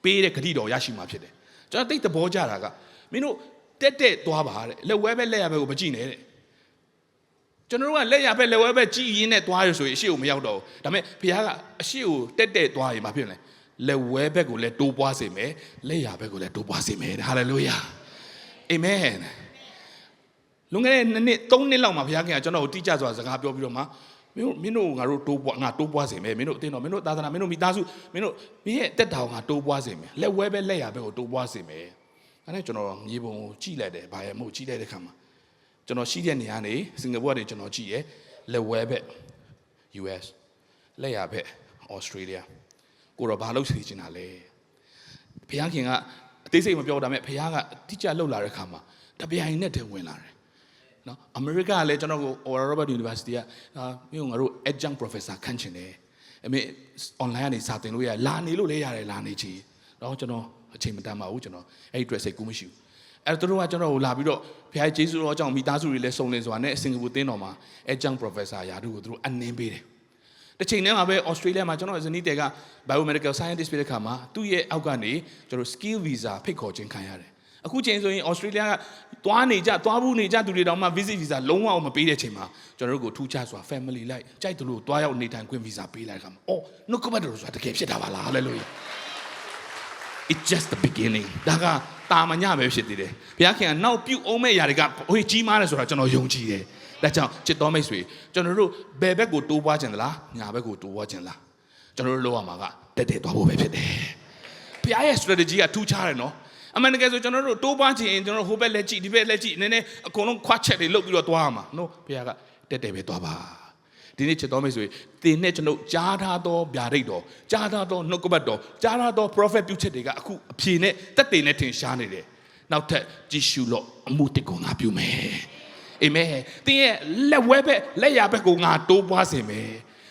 ပေးတဲ့ဂတိတော်ရရှိမှာဖြစ်တယ်ကျွန်တော်သိတဲ့ဘောကြတာကမင်းတို့တက်တက်သွားပါတဲ့လက်ဝဲပဲလက်ရပဲကိုမကြည့်နဲ့တဲ့ကျွန်တော်တို့ကလက်ရပဲလက်ဝဲပဲကြည့်ရင်းနဲ့သွားရဆိုရင်အရှိကိုမရောက်တော့ဘူးဒါပေမဲ့ဘုရားကအရှိကိုတက်တက်သွားရင်မဖြစ်လဲလက်ဝဲဘက်ကိုလည်းတိုးပွားစေမယ်လက်ရဘက်ကိုလည်းတိုးပွားစေမယ်ဟာလေလုယာအာမင် လွန်ခဲ့တဲ့နှစ်နှစ်သုံးနှစ်လောက်မှာဘုရားခင်ကကျွန်တော်ကိုတိကျစွာစကားပြောပြီးတော့မှမင်းတို့မင်းတို့ငါတို့တိုးပွားငါတိုးပွားစေမယ်မင်းတို့အတင်းတော်မင်းတို့သာသနာမင်းတို့မိသားစုမင်းတို့မင်းရဲ့တက်တာကိုငါတိုးပွားစေမယ်လက်ဝဲပဲလက်ရပဲကိုတိုးပွားစေမယ်အဲဒါကျွန်တော်မြေပုံကိုကြည့်လိုက်တယ်ဘာရဲ့မဟုတ်ကြည့်လိုက်တဲ့ခါမှာကျွန်တော်ရှိတဲ့နေရာနေစင်ကာပူကနေကျွန်တော်ကြည့်ရလက်ဝဲဘက် US လက်ရဘက် Australia ကိုတော့ဘာလို့စီချင်တာလဲဘုရားခင်ကအသေးစိတ်မပြောဒါပေမဲ့ဘုရားကအတိကျလှုပ်လာတဲ့ခါမှာတပြိုင်နဲ့တည်းဝင်လာတယ် နော်အမေရိကကလည်းကျွန်တော်ကို Oral Roberts University ကအာမြို့ငါတို့ adjunct professor ခန့်ချင်တယ်အမေ online ကနေစာသင်လို့ရလာနေလို့လည်းရတယ်လာနေချီတော့ကျွန်တော်အချိန်မတန်ပါဘူးကျွန်တော်အဲ့ဒီ dress စိတ်ကူးမရှိဘူးအဲ့တော့သူတို့ကကျွန်တော်ကိုလာပြီးတော့ဘုရားကျေးဇူးတော်ကြောင့်မိသားစုတွေလည်းစုံလင်စွာနဲ့စင်ကာပူတင်းတော်မှာအဲဂျန် professor ယာတို့ကိုသူတို့အနှင်းပေးတယ်တစ်ချိန်တည်းမှာပဲဩစတြေးလျမှာကျွန်တော်ဇနီးတဲက biomedical scientist ဖြစ်တဲ့ခါမှာသူ့ရဲ့အောက်ကနေကျွန်တော် skill visa ဖိတ်ခေါ်ခြင်းခံရတယ် အခုချိန်ဆိုရင်ဩစတြေးလျကသွားနေကြသွားဘူးနေကြသူတွေတောင်မှ visit visa လုံးဝမပေးတဲ့ချိန်မှာကျွန်တော်တို့ကိုထူးခြားစွာ family လိုက်ကြိုက်တယ်လို့သွားရောက်နေထိုင်ခွင့် visa ပေးလိုက်ခါမှာအော်နှုတ်ကပတ်တော်ဆိုတာတကယ်ဖြစ်တာပါလား hallelujah it's just the beginning ဒါကတာမညပဲဖြစ်သေးတယ်ဘုရားခင်ကနောက်ပြုတ်အောင်မဲ့ຢာတွေကဟိုကြီးမားတယ်ဆိုတာကျွန်တော်ယုံကြည်တယ်ဒါကြောင့်ချစ်တော်မိတ်ဆွေကျွန်တော်တို့ဘယ်ဘက်ကိုတိုးပွားခြင်းသလားညာဘက်ကိုတိုးပွားခြင်းလားကျွန်တော်တို့လောက်ရမှာကတက်တက်သွားဖို့ပဲဖြစ်တယ်ဘုရားရဲ့ strategy ကထူးခြားတယ်နော် အမှန်တကယ်ဆိုကျွန်တော်တို့တိုးပွားခြင်းကျွန်တော်ဟိုဘက်လက်ကြည့်ဒီဘက်လက်ကြည့်နည်းနည်းအကုန်လုံးခွာချက်တွေလုတ်ပြီးတော့သွားရမှာ no ဘုရားကတက်တက်ပဲသွားပါဒီနေ့ချစ်တော်မိတ်ဆွေတင်နဲ့ကျွန်ုပ်ကြားထားသောဗျာဒိတ်တော်ကြားထားသောနှုတ်ကပတ်တော်ကြားထားသော prophet ပြုချက်တွေကအခုအဖြေနဲ့တက်တည်နဲ့ထင်ရှားနေတယ်နောက်ထပ်ကြည့်ရှုလို့အမှုတစ်ကိုငါပြုမယ်အာမင်တင်းရဲ့လက်ဝဲဘက်လက်ရဘက်ကိုငါတိုးပွားစေမယ်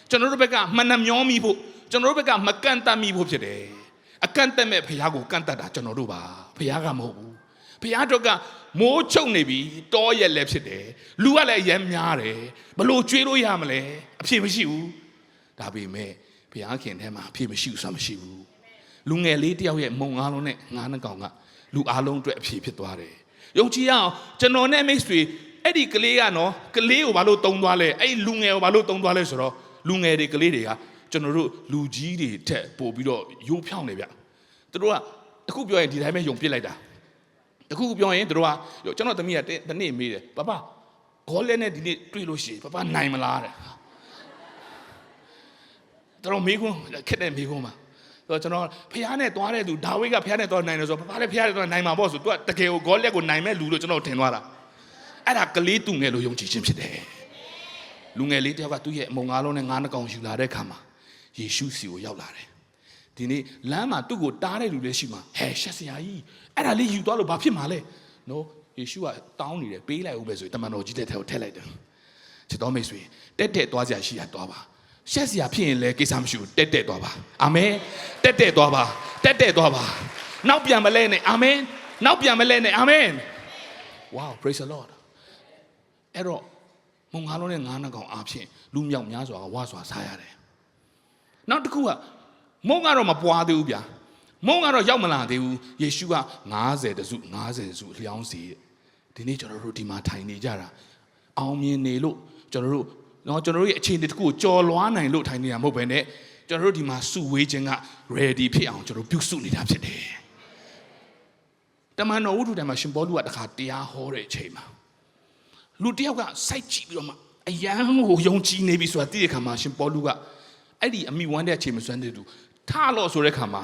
ကျွန်တော်တို့ဘက်ကမနှမျောမိဖို့ကျွန်တော်တို့ဘက်ကမကန့်တတ်မိဖို့ဖြစ်တယ် အကန့်တတ်မဲ့ဖခင်ကိုကန့်တတ်တာကျွန်တော်တို့ပါဖခင်ကမဟုတ်ဘူးဖခင်တို့ကမိုးချုပ်နေပြီတောရက်လည်းဖြစ်တယ်လူကလည်းအရမ်းများတယ်ဘလို့ကျွေးလို့ရမလဲအဖြစ်မရှိဘူးဒါပေမဲ့ဘုရားခင်ထဲမှာအဖြစ်မရှိဘူးဆိုတာမရှိဘူးလူငယ်လေးတယောက်ရဲ့မုံအားလုံးနဲ့ငါးနှကောင်ကလူအားလုံးအတွက်အဖြစ်ဖြစ်သွားတယ်ယုံကြည်ရအောင်ကျွန်တော်နဲ့မိတ်ဆွေအဲ့ဒီကလေးကနော်ကလေးကိုဘာလို့တုံးသွားလဲအဲ့ဒီလူငယ်ကိုဘာလို့တုံးသွားလဲဆိုတော့လူငယ်တွေကလေးတွေက ကျွန်တော်တို့လူကြီးတွေထက်ပို့ပြီးတော့ယိုးဖြောင်းနေဗျသူတို့ကအခုပြောရင်ဒီတိုင်းပဲယုံပြစ်လိုက်တာတခုခုပြောရင်တို့ကကျွန်တော်သမီးကတနေ့မေးတယ်ပပဂေါ်လဲနဲ့ဒီနေ့တွေ့လို့ရှိရင်ပပနိုင်မလားတဲ့တို့မေးခွန်းခက်တဲ့မေးခွန်းမှာဆိုတော့ကျွန်တော်ဖះနဲ့သွားတဲ့သူဒါဝိဒ်ကဖះနဲ့သွားနိုင်တယ်ဆိုတော့ပပလည်းဖះနဲ့သွားနိုင်မှာပေါ့ဆိုသူကတကယ်ကိုဂေါ်လက်ကိုနိုင်မဲ့လူလို့ကျွန်တော်ထင်သွားတာအဲ့ဒါကလေးသူငယ်လို့ယုံကြည်ခြင်းဖြစ်တယ်လူငယ်လေးတယောက်ကသူ့ရဲ့အမုံငါးလုံးနဲ့ငါးနှကောင်ယူလာတဲ့ခါမှာ ယေရှုစီကိုရောက်လာတယ်ဒီနေ့လမ်းမှာသူ့ကိုတားတဲ့လူလည်းရှိမှာဟဲရှက်စရာကြီးအဲ့ဒါလေးယူသွားလို့ဘာဖြစ်မှာလဲနော်ယေရှုကတောင်းနေတယ်ပေးလိုက်ဦးပဲဆိုရင်တမန်တော်ကြီးတဲ့ထဲကိုထည့်လိုက်တယ်ချစ်တော်မိတ်ဆွေတက်တက်သွားစရာရှိရသွားပါရှက်စရာဖြစ်ရင်လည်းကိစ္စမရှိဘူးတက်တက်သွားပါအာမင်တက်တက်သွားပါတက်တက်သွားပါနောက်ပြန်မလဲနဲ့အာမင်နောက်ပြန်မလဲနဲ့အာမင် wow praise the lord အဲ့တော့မုံငါလုံးနဲ့ငါးနှကောင်အားဖြင့်လူမြောက်များစွာကဝါစွာစားရတယ် နောက်တစ်ခုကမုံကတော့မပွားသေးဘူးဗျာမုံကတော့ရောက်မလာသေးဘူးယေရှုက90တစု90တစုလျောင်းစီတဲ့ဒီနေ့ကျွန်တော်တို့ဒီမှာထိုင်နေကြတာအောင်မြင်နေလို့ကျွန်တော်တို့တော့ကျွန်တော်တို့ရဲ့အခြေအနေတစ်ခုကိုကြော်လွားနိုင်လို့ထိုင်နေတာမဟုတ်ဘဲနဲ့ကျွန်တော်တို့ဒီမှာစုဝေးခြင်းက ready ဖြစ်အောင်ကျွန်တော်ပြုစုနေတာဖြစ်တယ်တမန်တော်ဝုဒ္ဓတိုင်မှာရှင်ဘောလူကတခါတရားဟောတဲ့အချိန်မှာလူတစ်ယောက်ကစိုက်ကြည့်ပြီးတော့မှအယံကိုယုံကြည်နေပြီဆိုတာသိတဲ့ခါမှာရှင်ဘောလူက အဲ့ဒီအမိဝမ်းတဲ့အချိန်မစွမ်းတဲ့သူထလို့ဆိုတဲ့ခါမှာ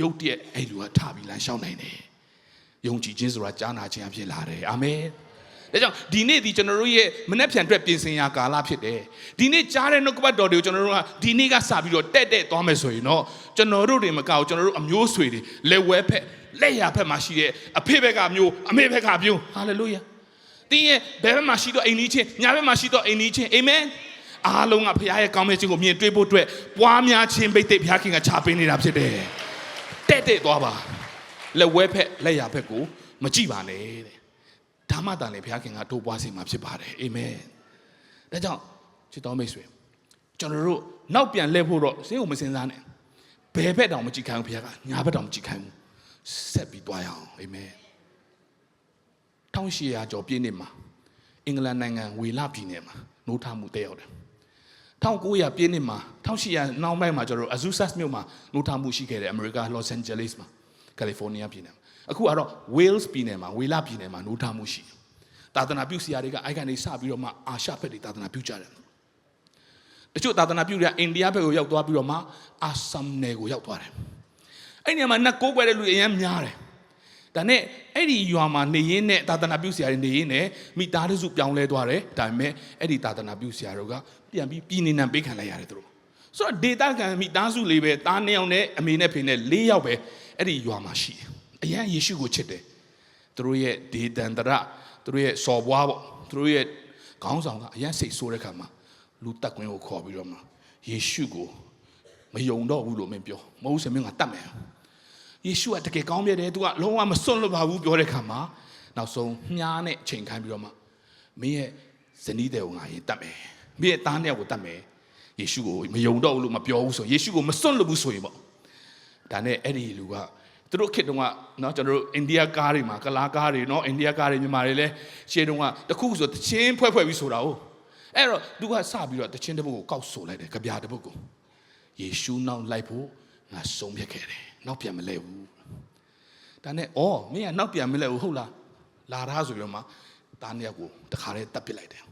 ရုတ်တရက်အဲ့လူကထပြီးလမ်းလျှောက်နိုင်တယ်။ယုံကြည်ခြင်းဆိုတာကြားနာခြင်းအဖြစ်လာတယ်။အာမင်။ဒါကြောင့်ဒီနေ့ဒီကျွန်တော်တို့ရဲ့မနေ့ပြန်အတွက်ပြင်ဆင်ရာကာလဖြစ်တယ်။ဒီနေ့ကြားတဲ့နှုတ်ကပတ်တော်တွေကိုကျွန်တော်တို့ကဒီနေ့ကစပြီးတော့တက်တက်သွားမယ်ဆိုရင်တော့ကျွန်တော်တို့တွေမကောက်ကျွန်တော်တို့အမျိုးဆွေတွေလက်ဝဲဖက်လက်ရဖက်မှာရှိတဲ့အဖေဘက်ကမျိုးအမေဘက်ကမျိုးဟာလေလုယာ။တင်းရဲ့ဘယ်ဘက်မှာရှိတော့အိမ်ကြီးချင်းညာဘက်မှာရှိတော့အိမ်ကြီးချင်းအာမင်။ အားလုံးကဘုရားရဲ့ကောင်းမြတ်ခြင်းကိုမြင်တွေ့ဖို့အတွက်ပွားများခြင်းပိတ်သိက်ဘုရားခင်ကခြာပေးနေတာဖြစ်တယ်။တဲ့တဲ့သွားပါ။လက်ဝဲဖက်လက်ရဖက်ကိုမကြည့်ပါနဲ့တဲ့။ဒါမှတန်လေဘုရားခင်ကတိုးပွားစေမှာဖြစ်ပါတယ်။အာမင်။ဒါကြောင့်ချစ်တော်မိတ်ဆွေကျွန်တော်တို့နောက်ပြန်လှည့်ဖို့တော့စိတ်ကိုမစင်စားနဲ့။ဘယ်ဘက်တောင်မကြည့်ခိုင်းဘူးဘုရားကညာဘက်တောင်မကြည့်ခိုင်းဘူး။ဆက်ပြီးသွားရအောင်။အာမင်။1800ကျော်ပြည့်နှစ်မှာအင်္ဂလန်နိုင်ငံဝေလပြည်နယ်မှာနိုးထမှုတက်ရောက်တယ်။ 1900ပြည့်နှစ်မှာ1800နောက်ပိုင်းမှာကျတော့ Azusa မြို့မှာနိုးထမှုရှိခဲ့တယ်အမေရိက Los Angeles မှာကယ်လီဖိုးနီးယားပြည်နယ်မှာအခုကတော့ Wales ပြည်နယ်မှာဝေလပြည်နယ်မှာနိုးထမှုရှိတယ်။သာသနာပြုဆရာတွေကအိုက်ကနေစပြီးတော့မှအာရှဘက်တွေသာသနာပြုကြတယ်။တချို့သာသနာပြုတွေကအိန္ဒိယဘက်ကိုရောက်သွားပြီးတော့မှအာဆမ်နယ်ကိုရောက်သွားတယ်။အဲ့ဒီနေရာမှာနှက်ကိုးကွယ်တဲ့လူတွေအများများတယ်။ဒါနဲ့အဲ့ဒီရွာမှာနေရင်းနဲ့သာသနာပြုဆရာတွေနေရင်းနဲ့မိသားစုပြောင်းလဲသွားတယ်ဒါပေမဲ့အဲ့ဒီသာသနာပြုဆရာတို့က ပြန်ပြီးပြည်နေနံပေးခံလိုက်ရတယ်သူတို့ဆိုတော့ဒေတာကန်မိသားစုလေးပဲသားနှစ်ယောက်နဲ့အမေနဲ့ဖေနဲ့၄ယောက်ပဲအဲ့ဒီရွာမှာရှိတယ်အရန်ယေရှုကိုချစ်တယ်သူတို့ရဲ့ဒေတန်တရသူတို့ရဲ့စော်ဘွားပေါ့သူတို့ရဲ့ခေါင်းဆောင်ကအရန်စိတ်ဆိုးတဲ့ခါမှာလူတက်ကွင်းကိုခေါ်ပြီးတော့မှယေရှုကိုမယုံတော့ဘူးလို့မင်းပြောမဟုတ်စမင်းကတတ်မယ်ယေရှုကတကယ်ကောင်းမြတ်တယ်သူကလုံးဝမစွန့်လွတ်ပါဘူးပြောတဲ့ခါမှာနောက်ဆုံးမြားနဲ့ချိန်ခိုင်းပြီးတော့မှမင်းရဲ့ဇနီးတဲ့ကိုငါရင်တတ်မယ် မင်းရဲ့သားနှစ်ယောက်ကိုတတ်မယ်ယေရှုကိုမယုံတော့ဘူးလို့မပြောဘူးဆိုယေရှုကိုမစွန့်လို့ဘူးဆိုရင်ပေါ့ဒါနဲ့အဲ့ဒီလူကသူတို့ခေတ်တုန်းကเนาะကျွန်တော်တို့အိန္ဒိယကားတွေမှာကလားကားတွေเนาะအိန္ဒိယကားတွေမြန်မာတွေလည်းရှေးတုန်းကတခုဆိုတချင်းဖွဲ့ဖွဲ့ပြီးဆိုတာဟုတ်အဲ့တော့သူကစပြီးတော့တချင်းတစ်ပုတ်ကိုကောက်ဆိုလိုက်တယ်ကြပြတစ်ပုတ်ကိုယေရှုနောက်လိုက်ဖို့ငါဆုံးဖြတ်ခဲ့တယ်နောက်ပြန်မလဲဘူး ဒါနဲ့အော်မင်းကနောက်ပြန်မလဲဘူးဟုတ်လားလာသားဆိုပြီးတော့မှတားနှစ်ယောက်ကိုတခါတည်းတတ်ပစ်လိုက်တယ်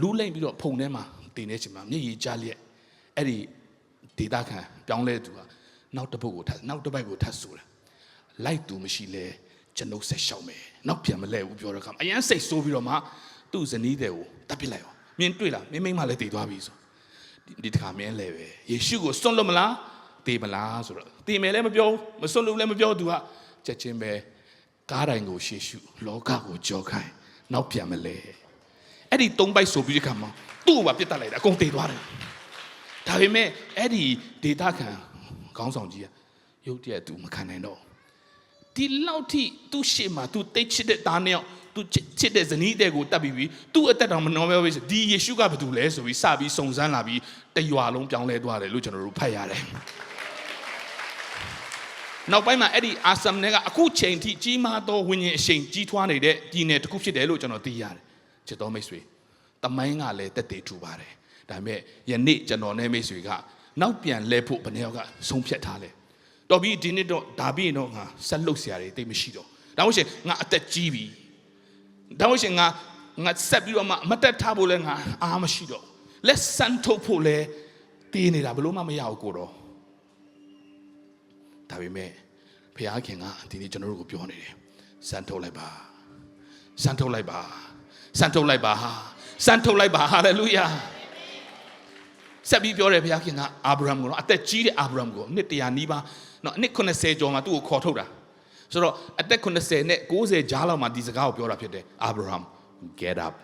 လူလိမ့်ပြီးတော့ဖုန်ထဲမှာတင်နေချိန်မှာမျက်ရည်ကျလျက်အဲ့ဒီဒေတာခံပြောင်းလဲသူကနောက်တစ်ပုတ်ကိုထပ်နောက်တစ်ပိုက်ကိုထပ်ဆိုတယ်လိုက်သူမရှိလဲကျွန်ုပ်ဆက်ရှောက်မယ်နောက်ပြန်မလဲဘူးပြောတဲ့အခါမှာအရန်စိတ်ဆိုးပြီးတော့မှသူ့ဇနီးတဲ့ကိုတတ်ပစ်လိုက်ရောမင်းတွေ့လားမင်းမိန်းမလည်းတည်သွားပြီဆိုဒီဒီတစ်ခါမင်းလဲပဲယေရှုကိုစွန့်လို့မလားတည်မလားဆိုတော့တည်မယ်လည်းမပြောဘူးမစွန့်လို့လည်းမပြောသူကချက်ချင်းပဲကားတိုင်းကိုရှေ့ရှုလောကကိုကြောခိုင်းနောက်ပြန်မလဲ အဲ့ဒီသုံးပိုက်ဆိုပြီးတဲ့ခါမှာသူ့ကိုပါပြစ်တက်လိုက်တာအကုန်တည်သွားတယ်ဒါပေမဲ့အဲ့ဒီဒေတာခံခေါင်းဆောင်ကြီးကရုတ်တရက်သူမခံနိုင်တော့ဒီလောက်ထိသူ့ရှေ့မှာသူတိတ်ချစ်တဲ့သားနှစ်ယောက်သူချစ်တဲ့ဇနီးတဲ့ကိုတတ်ပြီးပြီးသူ့အသက်တော်မနှောပြောပြီးဒီယေရှုကဘာတူလဲဆိုပြီးစပြီးစုံစမ်းလာပြီးတရွာလုံးပြောင်းလဲသွားတယ်လို့ကျွန်တော်တို့ဖတ်ရတယ်နောက်ပိုင်းမှာအဲ့ဒီအာဆမ်နဲ့ကအခုချိန်ထိကြီးမားသောဝိညာဉ်အရှိန်ကြီးထွားနေတဲ့ပြည်နယ်တစ်ခုဖြစ်တယ်လို့ကျွန်တော်သိရတယ် ချစ်တော်မိတ်ဆွေတမိုင်းကလည်းတက်တည်ထူပါတယ်ဒါပေမဲ့ယနေ့ကျွန်တော်နဲ့မိတ်ဆွေကနောက်ပြန်လဲဖို့ဘယ်နှယောက်ကဆုံးဖြတ်ထားလဲတော်ပြီဒီနေ့တော့ဒါပြီးရင်တော့ငါဆက်လုပ်เสียရတယ်တိတ်မရှိတော့ဒါမှမဟုတ်ငါအသက်ကြီးပြီဒါမှမဟုတ်ငါငါဆက်ပြီးတော့မှမတက်ထားဖို့လဲငါအားမရှိတော့လက်ဆန်ထုတ်ဖို့လဲတည်နေတာဘလို့မှမရဘူးကိုတော့ ဒါပေမဲ့ဘုရားခင်ကဒီနေ့ကျွန်တော်တို့ကိုပြောနေတယ်စမ်းထုတ်လိုက်ပါစမ်းထုတ်လိုက်ပါ စမ်းထုတ်လိုက်ပါစမ်းထုတ်လိုက်ပါဟာလေလုယာဆက်ပြီးပြောတယ်ဘုရားခင်ကအာဗြဟံကိုတော့အသက်ကြီးတဲ့အာဗြဟံကိုနှစ်တရာနီးပါးနော်နှစ်80ကျော်မှသူ့ကိုခေါ်ထုတ်တာဆိုတော့အသက်80နဲ့90ကြားလောက်မှဒီစကားကိုပြောတာဖြစ်တယ်အာဗြဟံ get up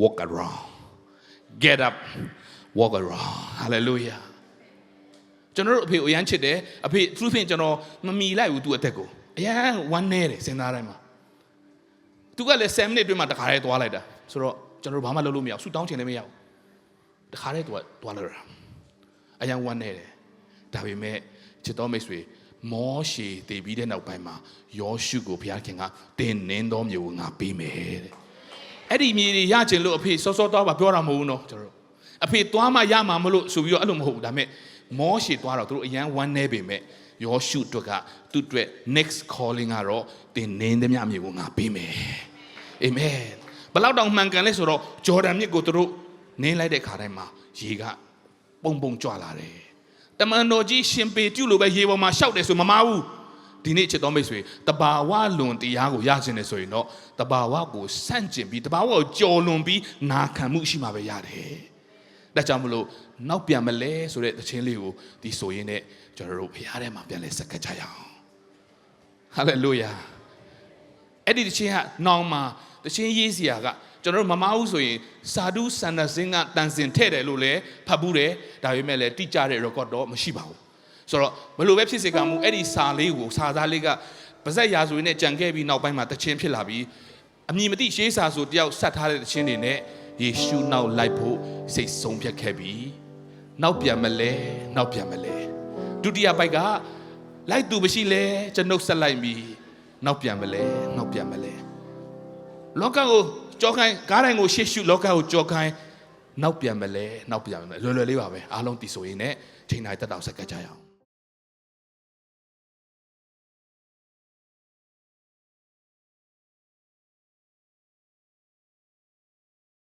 walk around get up walk around hallelujah ကျွန်တော်တို့အဖေကိုအရန်ချစ်တယ်အဖေသူဖြင့်ကျွန်တော်မမီလိုက်ဘူးသူ့အသက်ကိုအရန်ဝမ်းနေတယ်စဉ်းစားတိုင်းမှာ သူကလည်း7မိနစ်အတွင်းမှာတခါတည်းသွားလိုက်တာဆိုတော့ကျွန်တော်တို့ဘာမှလုပ်လို့မရဘူးဆူတောင်းချင်လည်းမရဘူးတခါတည်းသူကသွားလိုက်တာအရန်ဝမ်းနေတယ်ဒါပေမဲ့ချစ်တော်မိတ်ဆွေမောရှေတည်ပြီးတဲ့နောက်ပိုင်းမှာယောရှုကိုဘုရားခင်ကတင်နင်းတော်မျိုးကိုငါပေးမယ်တဲ့အဲ့ဒီမြေတွေရချင်လို့အဖေစောစောသွားပါပြောတာမဟုတ်ဘူးနော်ကျွန်တော်တို့အဖေသွားမှရမှာမလို့ဆိုပြီးတော့အဲ့လိုမဟုတ်ဘူးဒါပေမဲ့မောရှေသွားတော့သူတို့အရန်ဝမ်းနေပေမဲ့ယောရှုတို့က သူ့အတွက် next calling ကတော့တင်နင်းသမျှမြေကိုငါပေးမယ်အာမင်ဘလောက်တောင်မှန်ကန်လဲဆိုတော့ဂျော်ဒန်မြစ်ကိုသူတို့နင်းလိုက်တဲ့ခါတိုင်းမှာရေကပုံပုံကြွလာတယ်တမန်တော်ကြီးရှင်ပေပြုလို့ပဲရေပေါ်မှာရှောက်တယ်ဆိုမမဘူးဒီနေ့ချစ်တော်မိတ်ဆွေတဘာဝလွန်တရားကိုရခြင်းတယ်ဆိုရင်တော့တဘာဝကိုစန့်ကျင်ပြီးတဘာဝကိုကြော်လွန်ပြီးနာခံမှုရှိမှပဲရတယ်ဒါကြောင့်မလို့နောက်ပြန်မလဲဆိုတဲ့သချင်းလေးကိုဒီဆိုရင်နဲ့ကျွန်တော်တို့ဖရားထဲမှာပြန်လဲစက္ကတ်ကြရအောင် ဟာလေလုယာအဲ့ဒီသချင်းကနောင်မှာသချင်းရေးစရာကကျွန်တော်တို့မမအောင်ဆိုရင်စာဓုစန္ဒစင်းကတန်စင်ထဲ့တယ်လို့လည်းဖတ်ဘူးတယ်ဒါပေမဲ့လည်းတိကျတဲ့ record တော့မရှိပါဘူးဆိုတော့ဘလို့ပဲဖြစ်စေကမူအဲ့ဒီစာလေးကိုစာသားလေးကပါဇက်ရာဇဝင်နဲ့ကြံခဲ့ပြီးနောက်ပိုင်းမှာတချင်းဖြစ်လာပြီးအမည်မသိရှေးစာဆိုတယောက်ဆက်ထားတဲ့တချင်းတွေနဲ့ယေရှုနောက်လိုက်ဖို့စိတ်ဆုံးဖြတ်ခဲ့ပြီးနောက်ပြန်မလဲနောက်ပြန်မလဲဒုတိယပိုက်က လိုက်သူမရှိလဲကျွန်ုပ်ဆက်လိုက်ပြီးနောက်ပြန်မလဲနောက်ပြန်မလဲလောကကိုကြောခိုင်းကားတိုင်းကိုရှေ့ရှုလောကကိုကြောခိုင်းနောက်ပြန်မလဲနောက်ပြန်မလဲလွယ်လွယ်လေးပါပဲအားလုံးတည်ဆိုရင်လည်းချိန်တိုင်းတက်တောင်ဆက်ကကြရအောင်